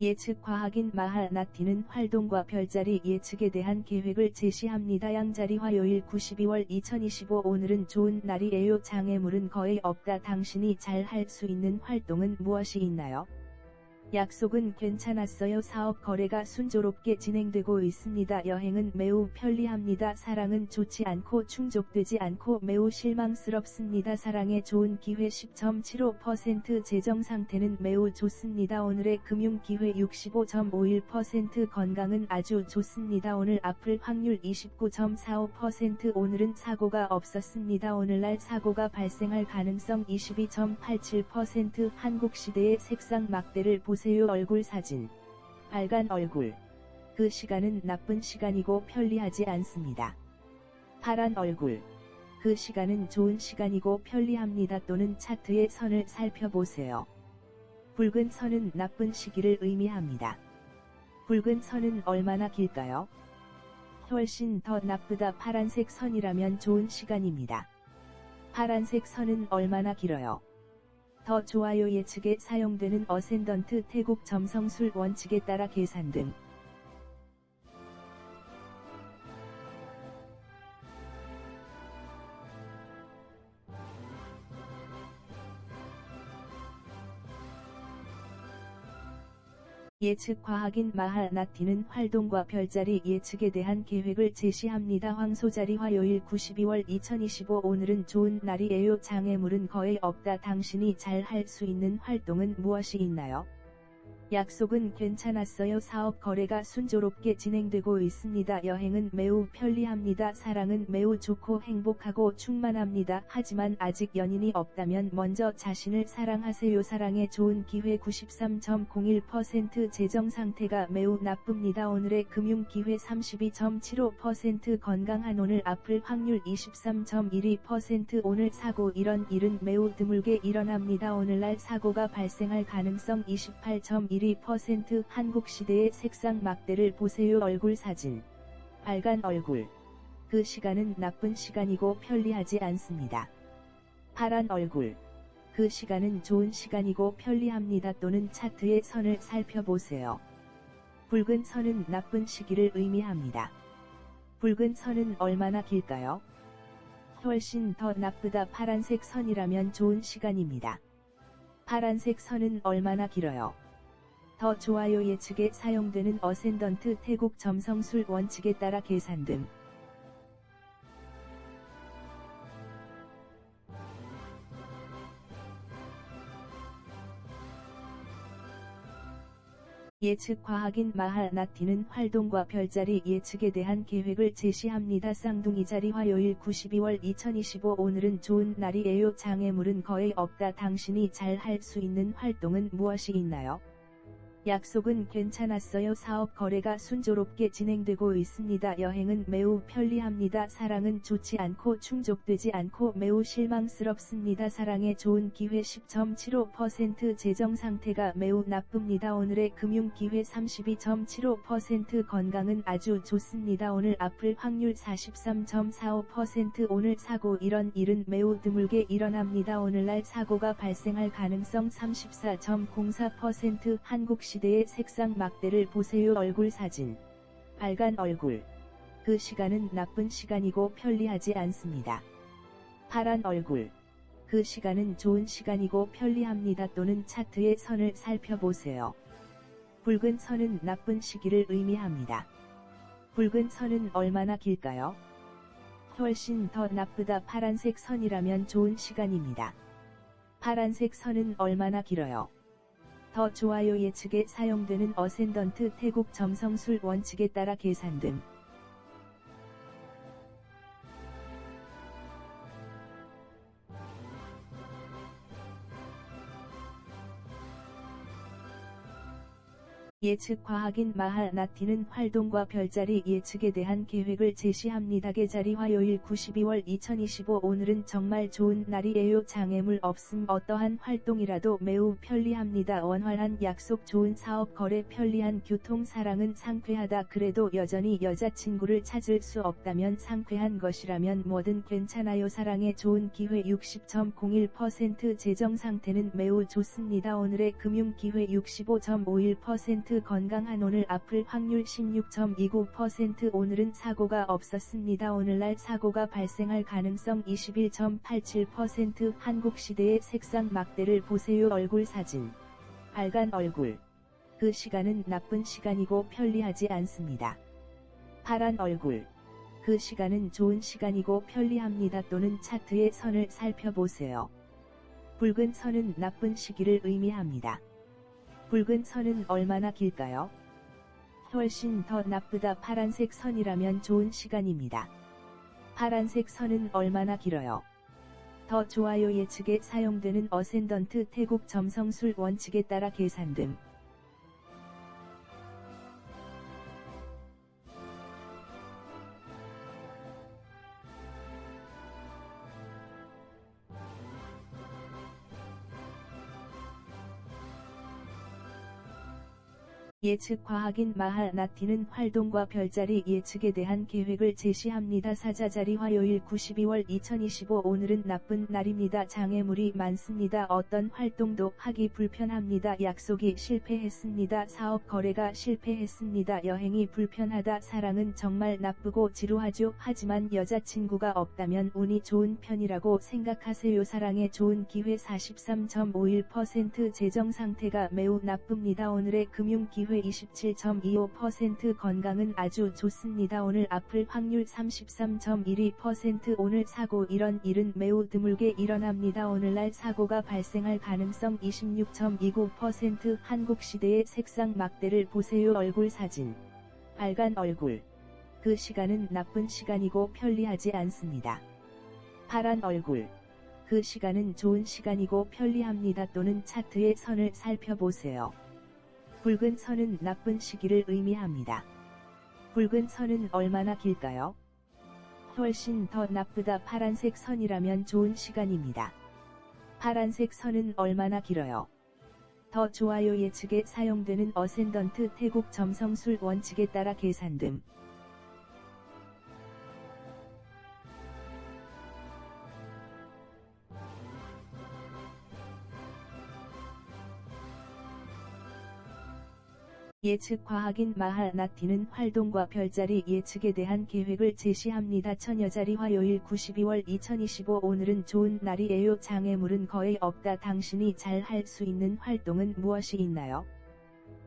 예측 과학인 마하나티는 활동과 별자리 예측에 대한 계획을 제시합니다. 양자리 화요일 92월 2025 오늘은 좋은 날이에요. 장애물은 거의 없다. 당신이 잘 할 수 있는 활동은 무엇이 있나요? 약속은 괜찮았어요. 사업 거래가 순조롭게 진행되고 있습니다. 여행은 매우 편리합니다. 사랑은 좋지 않고 충족되지 않고 매우 실망스럽습니다. 사랑에 좋은 기회 10.75% 재정 상태는 매우 좋습니다. 오늘의 금융 기회 65.51% 건강은 아주 좋습니다. 오늘 아플 확률 29.45% 오늘은 사고가 없었습니다. 오늘날 사고가 발생할 가능성 22.87% 한국 시대의 색상 막대를 보세요. 보세요 얼굴 사진. 빨간 얼굴. 그 시간은 나쁜 시간이고 편리하지 않습니다. 파란 얼굴. 그 시간은 좋은 시간이고 편리합니다. 또는 차트의 선을 살펴보세요. 붉은 선은 나쁜 시기를 의미합니다. 붉은 선은 얼마나 길까요? 훨씬 더 나쁘다 파란색 선이라면 좋은 시간입니다. 파란색 선은 얼마나 길어요? 더 좋아요 예측에 사용되는 어센던트 태국 점성술 원칙에 따라 계산 등 예측 과학인 마하나티는 활동과 별자리 예측에 대한 계획을 제시합니다. 황소자리 화요일 92월 2025 오늘은 좋은 날이에요. 장애물은 거의 없다. 당신이 잘 할 수 있는 활동은 무엇이 있나요? 약속은 괜찮았어요. 사업 거래가 순조롭게 진행되고 있습니다. 여행은 매우 편리합니다. 사랑은 매우 좋고 행복하고 충만합니다. 하지만 아직 연인이 없다면 먼저 자신을 사랑하세요. 사랑에 좋은 기회 93.01% 재정 상태가 매우 나쁩니다. 오늘의 금융 기회 32.75% 건강한 오늘 아플 확률 23.12% 오늘 사고 이런 일은 매우 드물게 일어납니다. 오늘날 사고가 발생할 가능성 28.1 1% 한국 시대의 색상 막대를 보세요 얼굴 사진. 빨간 얼굴. 그 시간은 나쁜 시간이고 편리하지 않습니다. 파란 얼굴. 그 시간은 좋은 시간이고 편리합니다 또는 차트의 선을 살펴보세요. 붉은 선은 나쁜 시기를 의미합니다. 붉은 선은 얼마나 길까요? 훨씬 더 나쁘다 파란색 선이라면 좋은 시간입니다. 파란색 선은 얼마나 길어요? 더 좋아요 예측에 사용되는 어센던트 태국 점성술 원칙에 따라 계산 등 예측 과학인 마하나티는 활동과 별자리 예측에 대한 계획을 제시합니다. 쌍둥이 자리 화요일 92월 2025 오늘은 좋은 날이에요. 장애물은 거의 없다. 당신이 잘 할 수 있는 활동은 무엇이 있나요? 약속은 괜찮았어요. 사업 거래가 순조롭게 진행되고 있습니다. 여행은 매우 편리합니다. 사랑은 좋지 않고 충족되지 않고 매우 실망스럽습니다. 사랑에 좋은 기회 10.75% 재정 상태가 매우 나쁩니다. 오늘의 금융 기회 32.75% 건강은 아주 좋습니다. 오늘 아플 확률 43.45% 오늘 사고 이런 일은 매우 드물게 일어납니다. 오늘날 사고가 발생할 가능성 34.04% 한국시 시대의 색상 막대를 보세요 얼굴 사진. 빨간 얼굴. 그 시간은 나쁜 시간이고 편리하지 않습니다. 파란 얼굴. 그 시간은 좋은 시간이고 편리합니다 또는 차트의 선을 살펴보세요. 붉은 선은 나쁜 시기를 의미합니다. 붉은 선은 얼마나 길까요? 훨씬 더 나쁘다 파란색 선이라면 좋은 시간입니다. 파란색 선은 얼마나 길어요? 더 좋아요 예측에 사용되는 어센던트 태국 점성술 원칙에 따라 계산 등 예측 과학인 마하나티는 활동과 별자리 예측에 대한 계획을 제시합니다. 계자리 화요일 92월 2025 오늘은 정말 좋은 날이에요. 장애물 없음 어떠한 활동이라도 매우 편리합니다. 원활한 약속 좋은 사업 거래 편리한 교통 사랑은 상쾌하다. 그래도 여전히 여자친구를 찾을 수 없다면 상쾌한 것이라면 뭐든 괜찮아요. 사랑에 좋은 기회 60.01% 재정 상태는 매우 좋습니다. 오늘의 금융 기회 65.51% 60% 건강한 오늘 아플 확률 16.29% 오늘은 사고가 없었습니다. 오늘날 사고가 발생할 가능성 21.87% 한국 시대의 색상 막대를 보세요. 얼굴 사진. 빨간 얼굴. 그 시간은 나쁜 시간이고 편리하지 않습니다. 파란 얼굴. 그 시간은 좋은 시간이고 편리합니다. 또는 차트의 선을 살펴보세요. 붉은 선은 나쁜 시기를 의미합니다. 붉은 선은 얼마나 길까요? 훨씬 더 나쁘다 파란색 선이라면 좋은 시간입니다. 파란색 선은 얼마나 길어요? 더 좋아요 예측에 사용되는 어센던트 태국 점성술 원칙에 따라 계산됨. 예측 과학인 마하나티는 활동과 별자리 예측에 대한 계획을 제시합니다. 사자자리 화요일 92월 2025 오늘은 나쁜 날입니다. 장애물이 많습니다. 어떤 활동도 하기 불편합니다. 약속이 실패했습니다. 사업 거래가 실패했습니다. 여행이 불편하다. 사랑은 정말 나쁘고 지루하죠. 하지만 여자친구가 없다면 운이 좋은 편이라고 생각하세요. 사랑에 좋은 기회 43.51% 재정 상태가 매우 나쁩니다. 오늘의 금융 기회 기회 27.25% 건강은 아주 좋습니다. 오늘 아플 확률 33.12% 오늘 사고 이런 일은 매우 드물게 일어납니다. 오늘날 사고가 발생할 가능성 26.29% 한국 시대의 색상 막대를 보세요. 얼굴 사진. 빨간 얼굴. 그 시간은 나쁜 시간이고 편리하지 않습니다. 파란 얼굴. 그 시간은 좋은 시간이고 편리합니다. 또는 차트의 선을 살펴보세요. 붉은 선은 나쁜 시기를 의미합니다. 붉은 선은 얼마나 길까요? 훨씬 더 나쁘다 파란색 선이라면 좋은 시간입니다. 파란색 선은 얼마나 길어요? 더 좋아요 예측에 사용되는 어센던트 태국 점성술 원칙에 따라 계산됨. 예측 과학인 마하나티는 활동과 별자리 예측에 대한 계획을 제시합니다. 처녀자리 화요일 92월 2025 오늘은 좋은 날이에요. 장애물은 거의 없다. 당신이 잘 할 수 있는 활동은 무엇이 있나요?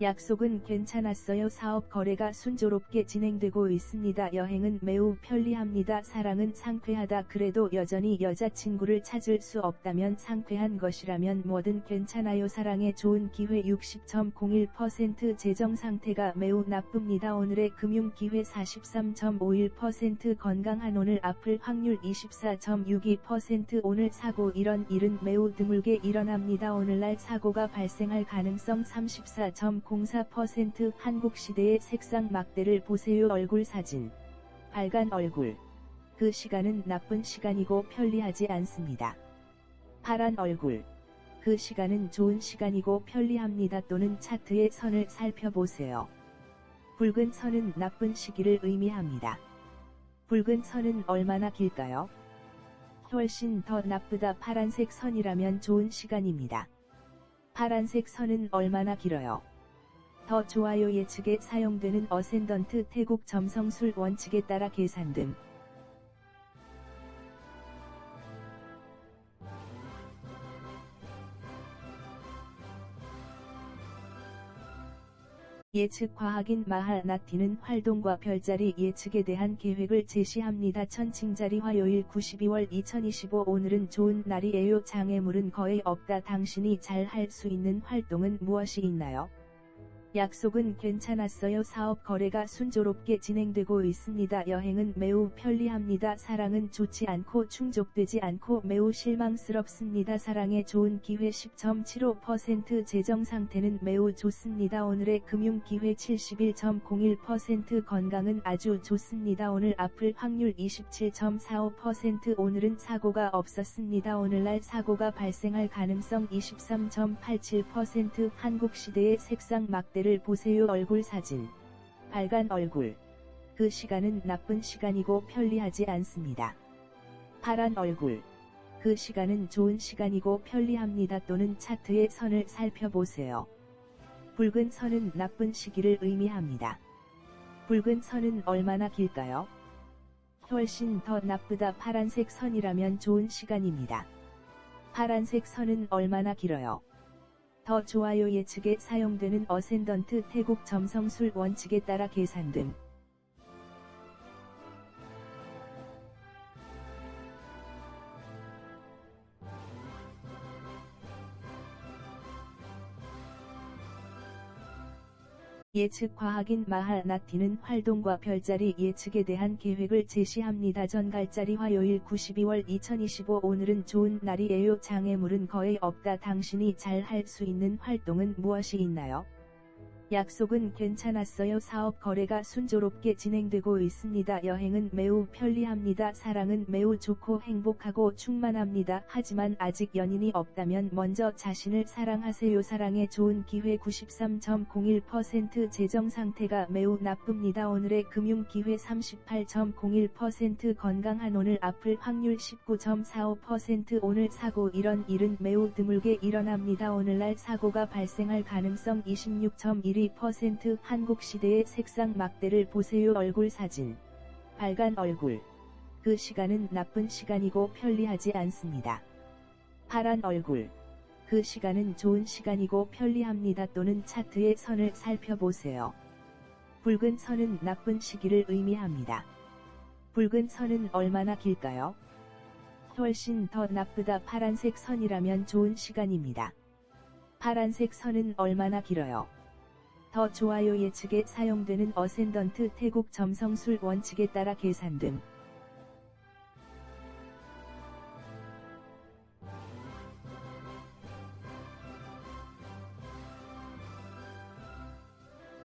약속은 괜찮았어요. 사업 거래가 순조롭게 진행되고 있습니다. 여행은 매우 편리합니다. 사랑은 상쾌하다. 그래도 여전히 여자친구를 찾을 수 없다면 상쾌한 것이라면 뭐든 괜찮아요. 사랑에 좋은 기회 60.01% 재정 상태가 매우 나쁩니다. 오늘의 금융 기회 43.51% 건강한 오늘 아플 확률 24.62% 오늘 사고 이런 일은 매우 드물게 일어납니다. 오늘날 사고가 발생할 가능성 34. 04% 한국시대의 색상 막대를 보세요 얼굴 사진. 빨간 얼굴. 그 시간은 나쁜 시간이고 편리하지 않습니다. 파란 얼굴. 그 시간은 좋은 시간이고 편리합니다. 또는 차트의 선을 살펴보세요. 붉은 선은 나쁜 시기를 의미합니다. 붉은 선은 얼마나 길까요? 훨씬 더 나쁘다 파란색 선이라면 좋은 시간입니다. 파란색 선은 얼마나 길어요? 더 좋아요 예측에 사용되는 어센던트 태국 점성술 원칙에 따라 계산됨. 예측 과학인 마하나티는 활동과 별자리 예측에 대한 계획을 제시합니다. 천칭자리 화요일 92월 2025 오늘은 좋은 날이에요. 장애물은 거의 없다. 당신이 잘 할 수 있는 활동은 무엇이 있나요? 약속은 괜찮았어요. 사업 거래가 순조롭게 진행되고 있습니다. 여행은 매우 편리합니다. 사랑은 좋지 않고 충족되지 않고 매우 실망스럽습니다. 사랑에 좋은 기회 10.75% 재정 상태는 매우 좋습니다. 오늘의 금융 기회 71.01% 건강은 아주 좋습니다. 오늘 아플 확률 27.45% 오늘은 사고가 없었습니다. 오늘날 사고가 발생할 가능성 23.87% 한국 시대의 색상 막대 때를 보세요 얼굴 사진. 빨간 얼굴. 그 시간은 나쁜 시간이고 편리하지 않습니다. 파란 얼굴. 그 시간은 좋은 시간이고 편리합니다. 또는 차트의 선을 살펴보세요. 붉은 선은 나쁜 시기를 의미합니다. 붉은 선은 얼마나 길까요? 훨씬 더 나쁘다 파란색 선이라면 좋은 시간입니다. 파란색 선은 얼마나 길어요? 더 좋아요 예측에 사용되는 어센던트 태국 점성술 원칙에 따라 계산 등 예측 과학인 마하나티는 활동과 별자리 예측에 대한 계획을 제시합니다. 전갈자리 화요일 92월 2025 오늘은 좋은 날이에요. 장애물은 거의 없다. 당신이 잘 할 수 있는 활동은 무엇이 있나요? 약속은 괜찮았어요. 사업 거래가 순조롭게 진행되고 있습니다. 여행은 매우 편리합니다. 사랑은 매우 좋고 행복하고 충만합니다. 하지만 아직 연인이 없다면 먼저 자신을 사랑하세요. 사랑에 좋은 기회 93.01% 재정 상태가 매우 나쁩니다. 오늘의 금융 기회 38.01% 건강한 오늘 아플 확률 19.45% 오늘 사고 이런 일은 매우 드물게 일어납니다. 오늘날 사고가 발생할 가능성 26.1 12% 한국 시대의 색상 막대를 보세요 얼굴 사진. 빨간 얼굴. 그 시간은 나쁜 시간이고 편리하지 않습니다. 파란 얼굴. 그 시간은 좋은 시간이고 편리합니다. 또는 차트의 선을 살펴보세요. 붉은 선은 나쁜 시기를 의미합니다. 붉은 선은 얼마나 길까요? 훨씬 더 나쁘다 파란색 선이라면 좋은 시간입니다. 파란색 선은 얼마나 길어요? 더 좋아요 예측에 사용되는 어센던트 태국 점성술 원칙에 따라 계산 등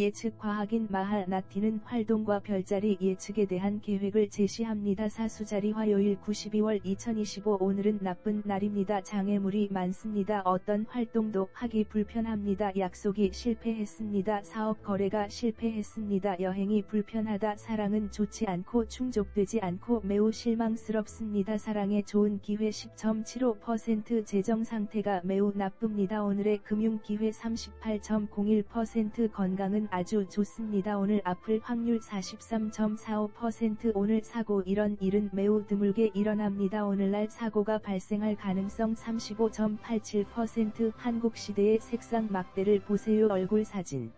예측 과학인 마하나티는 활동과 별자리 예측에 대한 계획을 제시합니다. 사수자리 화요일 92월 2025 오늘은 나쁜 날입니다. 장애물이 많습니다. 어떤 활동도 하기 불편합니다. 약속이 실패했습니다. 사업 거래가 실패했습니다. 여행이 불편하다. 사랑은 좋지 않고 충족되지 않고 매우 실망스럽습니다. 사랑에 좋은 기회 10.75% 재정 상태가 매우 나쁩니다. 오늘의 금융 기회 38.01% 건강은 아주 좋습니다. 오늘 아플 확률 43.45% 오늘 사고 이런 일은 매우 드물게 일어납니다. 오늘날 사고가 발생할 가능성 35.87% 한국 시대의 색상 막대를 보세요. 얼굴 사진.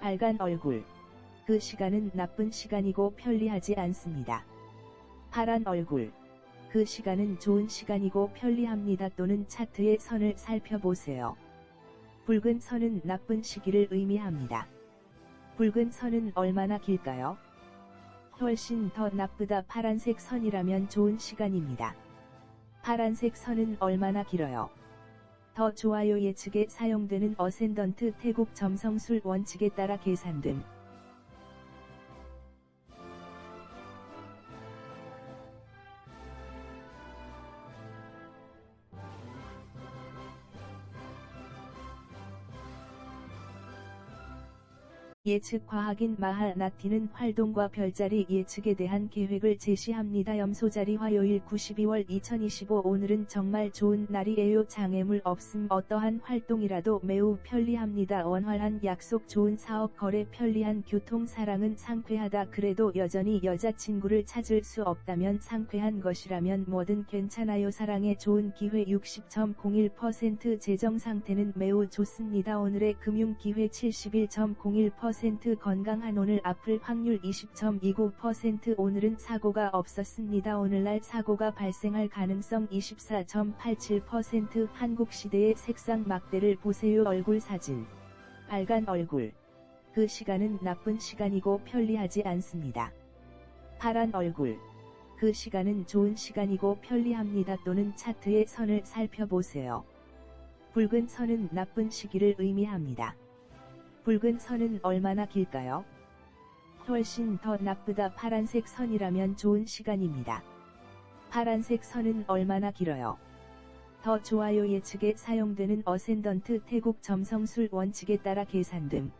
빨간 얼굴. 그 시간은 나쁜 시간이고 편리하지 않습니다. 파란 얼굴. 그 시간은 좋은 시간이고 편리합니다. 또는 차트의 선을 살펴보세요. 붉은 선은 나쁜 시기를 의미합니다. 붉은 선은 얼마나 길까요? 훨씬 더 나쁘다 파란색 선이라면 좋은 시간입니다. 파란색 선은 얼마나 길어요? 더 좋아요 예측에 사용되는 어센던트 태국 점성술 원칙에 따라 계산 등 예측 과학인 마하나티는 활동과 별자리 예측에 대한 계획을 제시합니다. 염소자리 화요일 92월 2025 오늘은 정말 좋은 날이에요. 장애물 없음 어떠한 활동이라도 매우 편리합니다. 원활한 약속 좋은 사업 거래 편리한 교통 사랑은 상쾌하다. 그래도 여전히 여자친구를 찾을 수 없다면 상쾌한 것이라면 뭐든 괜찮아요. 사랑에 좋은 기회 60.01% 재정 상태는 매우 좋습니다. 오늘의 금융 기회 71.01% 10% 건강한 오늘 아플 확률 20.29% 오늘은 사고가 없었습니다. 오늘날 사고가 발생할 가능성 24.87% 한국 시대의 색상 막대를 보세요. 얼굴 사진. 빨간 얼굴. 그 시간은 나쁜 시간이고 편리하지 않습니다. 파란 얼굴. 그 시간은 좋은 시간이고 편리합니다. 또는 차트의 선을 살펴보세요. 붉은 선은 나쁜 시기를 의미합니다. 붉은 선은 얼마나 길까요? 훨씬 더 나쁘다 파란색 선이라면 좋은 시간입니다. 파란색 선은 얼마나 길어요? 더 좋아요 예측에 사용되는 어센던트 태국 점성술 원칙에 따라 계산 등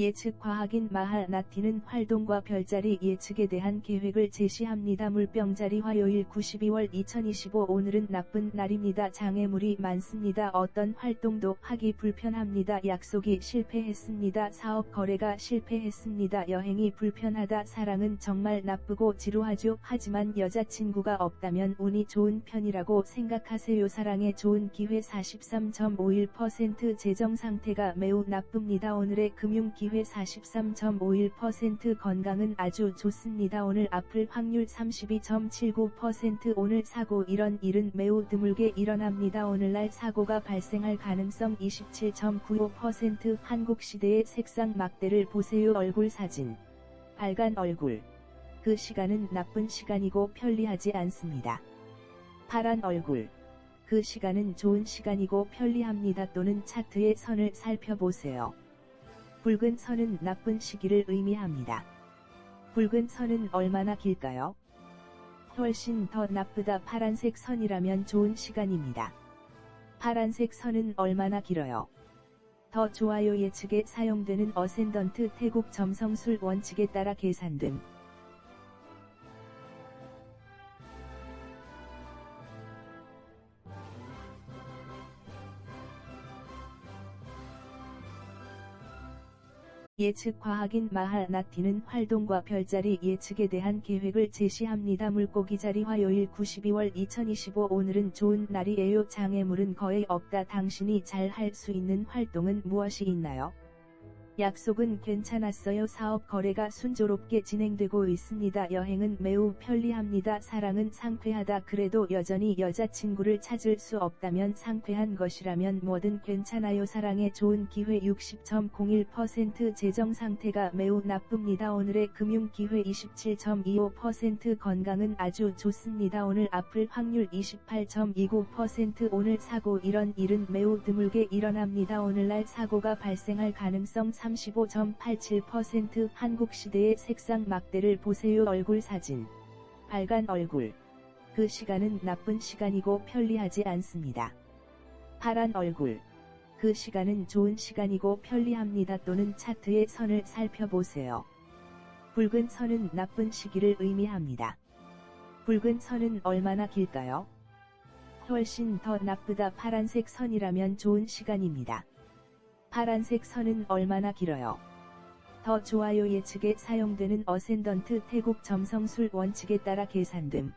예측 과학인 마하 나티는 활동과 별자리 예측에 대한 계획을 제시합니다. 물병자리 화요일 92월 2025 오늘은 나쁜 날입니다. 장애물이 많습니다. 어떤 활동도 하기 불편합니다. 약속이 실패했습니다. 사업 거래가 실패했습니다. 여행이 불편하다. 사랑은 정말 나쁘고 지루하죠. 하지만 여자친구가 없다면 운이 좋은 편이라고 생각하세요. 사랑에 좋은 기회 43.51% 재정 상태가 매우 나쁩니다. 오늘의 금융 기회 43.51% 건강은 아주 좋습니다. 오늘 아플 확률 32.79% 오늘 사고 이런 일은 매우 드물게 일어납니다. 오늘날 사고가 발생할 가능성 27.95% 한국 시대의 색상 막대를 보세요. 얼굴 사진. 빨간 얼굴. 그 시간은 나쁜 시간이고 편리하지 않습니다. 파란 얼굴. 그 시간은 좋은 시간이고 편리합니다. 또는 차트의 선을 살펴보세요. 붉은 선은 나쁜 시기를 의미합니다. 붉은 선은 얼마나 길까요? 훨씬 더 나쁘다 파란색 선이라면 좋은 시간입니다. 파란색 선은 얼마나 길어요? 더 좋아요 예측에 사용되는 어센던트 태국 점성술 원칙에 따라 계산됨. 예측 과학인 마하 나티는 활동과 별자리 예측에 대한 계획을 제시합니다. 물고기 자리 화요일 92월 2025 오늘은 좋은 날이에요. 장애물은 거의 없다. 당신이 잘 할 수 있는 활동은 무엇이 있나요? 약속은 괜찮았어요. 사업 거래가 순조롭게 진행되고 있습니다. 여행은 매우 편리합니다. 사랑은 상쾌하다. 그래도 여전히 여자친구를 찾을 수 없다면 상쾌한 것이라면 뭐든 괜찮아요. 사랑에 좋은 기회 60.01% 재정 상태가 매우 나쁩니다. 오늘의 금융 기회 27.25% 건강은 아주 좋습니다. 오늘 아플 확률 28.29% 오늘 사고 이런 일은 매우 드물게 일어납니다. 오늘날 사고가 발생할 가능성 3 35.87% 한국 시대의 색상 막대를 보세요 얼굴 사진. 빨간 얼굴. 그 시간은 나쁜 시간이고 편리하지 않습니다. 파란 얼굴. 그 시간은 좋은 시간이고 편리합니다. 또는 차트의 선을 살펴보세요. 붉은 선은 나쁜 시기를 의미합니다. 붉은 선은 얼마나 길까요? 훨씬 더 나쁘다 파란색 선이라면 좋은 시간입니다. 파란색 선은 얼마나 길어요? 더 좋아요 예측에 사용되는 어센던트 태국 점성술 원칙에 따라 계산됨.